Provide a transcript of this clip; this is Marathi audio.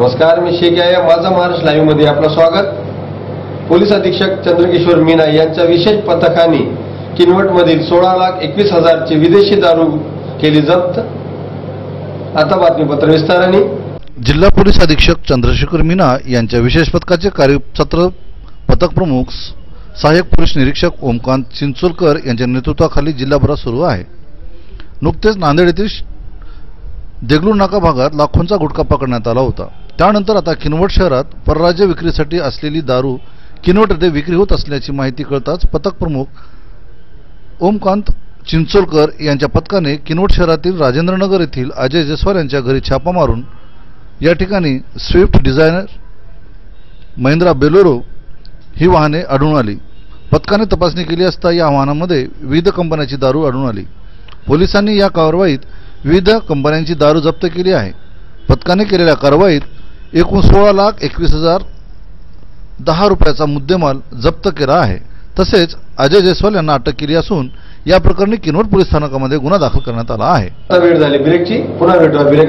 नमस्कार मी शेख या माझा महाराष्ट्र लाईव्हमध्ये आपलं स्वागत. पोलीस अधीक्षक चंद्रकिशोर मीना यांच्या विशेष पथकाने किनवटमधील सोळा लाख एकवीस हजारची विदेशी दारू केली जप्त. आता बातमीपत्र विस्ताराने. जिल्हा पोलीस अधीक्षक चंद्रशेखर मीना यांच्या विशेष पथकाचे कार्यसत्र पथक प्रमुख सहाय्यक पोलीस निरीक्षक ओमकांत चिंचोलकर यांच्या नेतृत्वाखाली जिल्हाभरात सुरू आहे. नुकतेच नांदेड येथील देगलूर नाका भागात लाखोंचा गुटखा पकडण्यात आला होता. त्यानंतर आता किनवट शहरात परराज्य विक्रीसाठी असलेली दारू किनवट येथे विक्री होत असल्याची माहिती कळताच पथक प्रमुख ओमकांत चिंचोलकर यांच्या पथकाने किनवट शहरातील राजेंद्रनगर येथील अजय जयस्वाल यांच्या घरी छापा मारून या ठिकाणी स्विफ्ट डिझायनर महिंद्रा बेलोरो ही वाहने आढळून आली. पथकाने तपासणी केली असता या वाहनामध्ये विविध कंपन्यांची दारू आढळून आली. पोलिसांनी या कारवाईत विविध कंपन्यांची दारू जप्त केली आहे. पथकाने केलेल्या कारवाईत एकूण सोळा लाख एकवीस हजार दहा रुपयाचा मुद्देमाल जप्त केला आहे. तसेच अजय जयस्वाल यांना अटक केली असून या प्रकरणी किनवट पोलीस स्थानकामध्ये गुन्हा दाखल करण्यात आला आहे. वेळ झाली ब्रेकची. पुन्हा भेटूया ब्रेक.